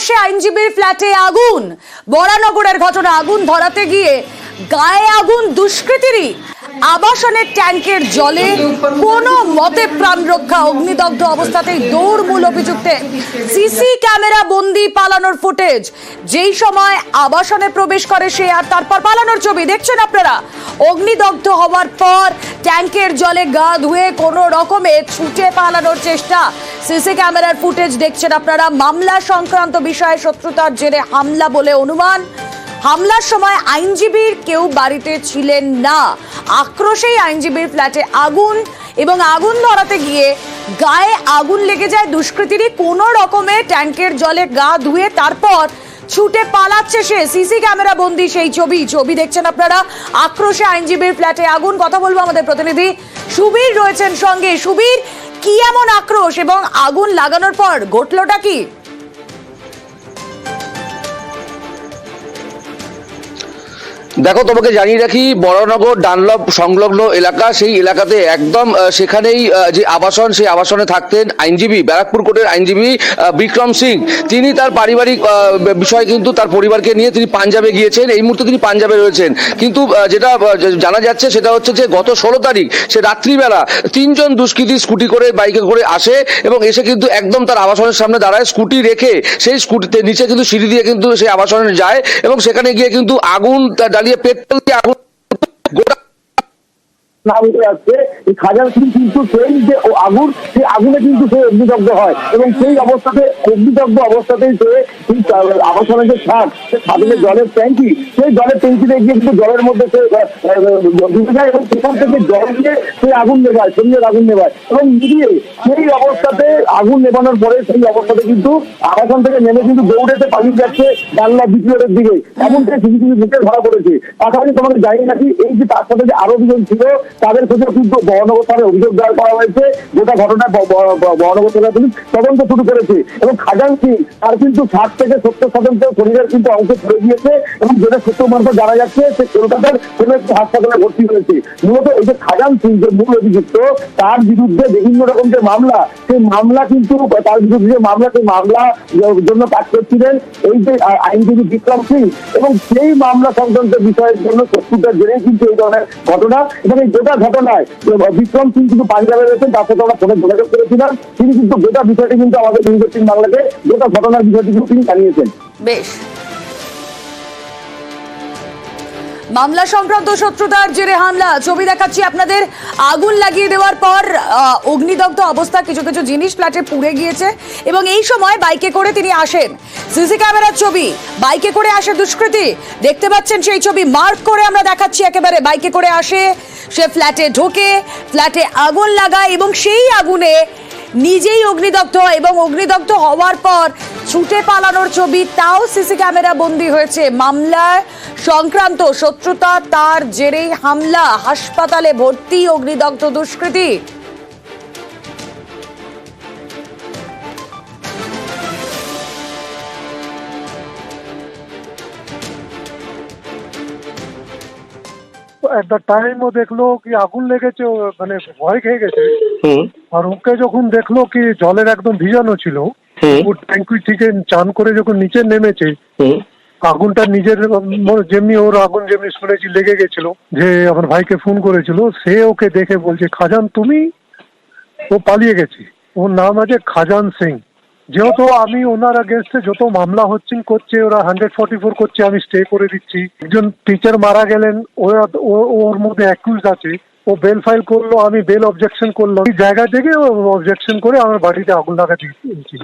আক্রোশে আইনজীবীর ফ্ল্যাটে আগুন। বরানগরের ঘটনা, আগুন ধরাতে গিয়ে গায়ে আগুন দুষ্কৃতিরই। আবাসনের ট্যাঙ্কের জলে কোনো মতে প্রাণ রক্ষা অগ্নিদগ্ধ অবস্থাতেই দৌড় মূল অভিযুক্তে সিসি ক্যামেরা বন্দি পালানোর ফুটেজ। যেই সময় আবাসনে প্রবেশ করে সে আর তারপর পালানোর ছবি দেখছেন আপনারা? অগ্নিদগ্ধ হওয়ার পর ট্যাঙ্কের জলে গা ধুয়ে কোনো রকমে ছুটে পালানোর চেষ্টা। সিসি ক্যামেরার ফুটেজ দেখছেন আপনারা। মামলা সংক্রান্ত বিষয়ে শত্রুতার জেরে হামলা বলে অনুমান। হামলার সময় আইনজীবীর কেউ বাড়িতে ছিলেন না। আক্রোশেই আইনজীবীর ফ্ল্যাটে আগুন এবং আগুন ধরাতে গিয়ে গায়ে আগুন লেগে যায়। দুষ্কৃতীরই কোনো রকমে ট্যাঙ্কের জলে গা ধুয়ে তারপর ছুটে পালাচ্ছে সে। সিসি ক্যামেরা বন্দি সেই ছবি। ছবি দেখছেন আপনারা। আক্রোশে আইনজীবীর ফ্ল্যাটে আগুন। কথা বলব আমাদের প্রতিনিধি সুবীর রয়েছেন সঙ্গে। সুবীর কি এমন আক্রোশ এবং আগুন লাগানোর পর ঘটলোটা কি? দেখো, তোমাকে জানিয়ে রাখি, বড়নগর, ডানলপ সংলগ্ন এলাকা, সেই এলাকাতে একদম সেখানেই যে আবাসন, সেই আবাসনে থাকতেন আইনজীবী, ব্যারাকপুর কোর্টের আইনজীবী বিক্রম সিং। তিনি তার পারিবারিক বিষয় কিন্তু তার পরিবারকে নিয়ে তিনি পাঞ্জাবে গিয়েছেন। এই মুহূর্তে তিনি পাঞ্জাবে রয়েছেন। কিন্তু যেটা জানা যাচ্ছে, সেটা হচ্ছে যে গত ষোলো তারিখ, সে রাত্রিবেলা তিনজন দুষ্কৃতী স্কুটি করে, বাইকে করে আসে এবং এসে কিন্তু একদম তার আবাসনের সামনে দাঁড়ায়। স্কুটি রেখে সেই স্কুটিতে, নিচে কিন্তু সিঁড়ি দিয়ে কিন্তু সেই আবাসনে যায় এবং সেখানে গিয়ে কিন্তু আগুন তা- জ্বালিয়ে পেট্রোল দিয়ে আগুন গোটা যাচ্ছে, এই কিন্তু সেই যে আগুন, সেই আগুনে কিন্তু সে অগ্নিদগ্ধ হয় এবং সেই অবস্থাতে, অগ্নিদগ্ধ অবস্থাতেই সে আবাসনের যে ছাদ, সে ছাদের জলের ট্যাঙ্কি, সেই জলের ট্যাঙ্কিতে গিয়ে কিন্তু জলের মধ্যে সে ডুবে যায় এবং সেখান থেকে জল দিয়ে আগুন নেভায়, শরীরের আগুন নেভায় এবং নিভিয়ে সেই অবস্থাতে আগুন নেভানোর পরে সেই অবস্থাতে কিন্তু আবাসন থেকে নেমে কিন্তু দৌড়েতে পালিয়ে যাচ্ছে জানলা দ্বিতীয়ের দিকে। এমন এমনটাই সিসিটিভি ফুটে ধরা পড়েছে। পাশাপাশি তোমাকে জানি নাকি এই যে তার সাথে যে আরও দুজন ছিল তাদের ক্ষেত্রে কিন্তু বহনগর থানায় অভিযোগ দায়ের করা হয়েছে গোটা ঘটনায় বহনগর থানা পুলিশ তদন্ত শুরু করেছে। এবং খাজান সিং তার কিন্তু ষাট থেকে সত্তর শতাংশ শরীরের কিন্তু অংশ পড়ে গিয়েছে এবং যেটা সত্য মারফত জানা যাচ্ছে, সে কলকাতার কোনো একটি হাসপাতালে ভর্তি হয়েছে। মূলত এই যে খাজান সিং যে মূল অভিযুক্ত, তার বিরুদ্ধে বিভিন্ন রকম যে মামলা, সেই মামলা কিন্তু, তার বিরুদ্ধে যে মামলা, সেই মামলা জন্য কাজ করছিলেন এই যে আইনজীবী বিক্রম সিং। এবং সেই মামলা সংক্রান্ত বিষয়ের জন্য শত্রুতার জেরেই কিন্তু এই ধরনের ঘটনা। এবং এই গোটা ঘটনায় বিক্রম সিং কিন্তু পাঞ্জাবে রয়েছেন, তার সাথে আমরা ফোনে যোগাযোগ করেছিলাম। তিনি কিন্তু গোটা বিষয়টি কিন্তু আমাদের এইটিন বাংলাকে গোটা ঘটনার বিষয়টি কিন্তু তিনি জানিয়েছেন। বেশ। মামলা সংক্রান্ত শত্রুতার জেরে হামলা। ছবি দেখাচ্ছি আপনাদের। আগুন লাগিয়ে দেওয়ার পর অগ্নিদগ্ধ অবস্থা কিছু কিছু জিনিস ফ্ল্যাটে পুড়ে গিয়েছে এবং এই সময় বাইকে করে তিনি আসেন। সিসি ক্যামেরার ছবি, বাইকে করে আসে দুষ্কৃতী। দেখতে পাচ্ছেন সেই ছবি, মার্ক করে আমরা দেখাচ্ছি একেবারে। বাইকে করে আসে, সে ফ্ল্যাটে ঢোকে, ফ্ল্যাটে আগুন লাগায় এবং সেই আগুনে নিজেই অগ্নিদগ্ধ হয় এবং অগ্নিদগ্ধ হওয়ার পর ছুটে পালানোর ছবি তাও সিসি ক্যামেরা বন্দি হয়েছে। মামলায় সংক্রান্ত শত্রুতা তার জেরেই হামলা হাসপাতালে ভর্তি অগ্নিদগ্ধ দুষ্কৃতী। এট দ্য টাইম ও দেখল কি আগুন লেগেছে মানে ভয় খেয়ে গেছে। আর ওকে যখন দেখল কি জলের একদম ভিজানো ছিল ও ট্যাঙ্কি থেকে চান করে যখন নিচে নেমেছে আগুনটা নিজের যেমনি ওর আগুন যেমনি শুনেছি লেগে গেছিল। যে আমার ভাইকে ফোন করেছিল সে ওকে দেখে বলছে খাজান তুমি? ও পালিয়ে গেছে। ওর নাম আছে খাজান সিং। যেহেতু আমি ওনার আগেনস্টে যত মামলা হচ্ছে করছে ওরা হান্ড্রেড ফর্টি ফোর করছে আমি স্টে করে দিচ্ছি। একজন টিচার মারা গেলেন ওর মধ্যে অ্যাকিউজ আছে। ও বেল ফাইল করল আমি বেল অবজেকশন করল এই জায়গা থেকে অবজেকশন করে আমার বাড়িতে আগুন লাগা দিয়েছিল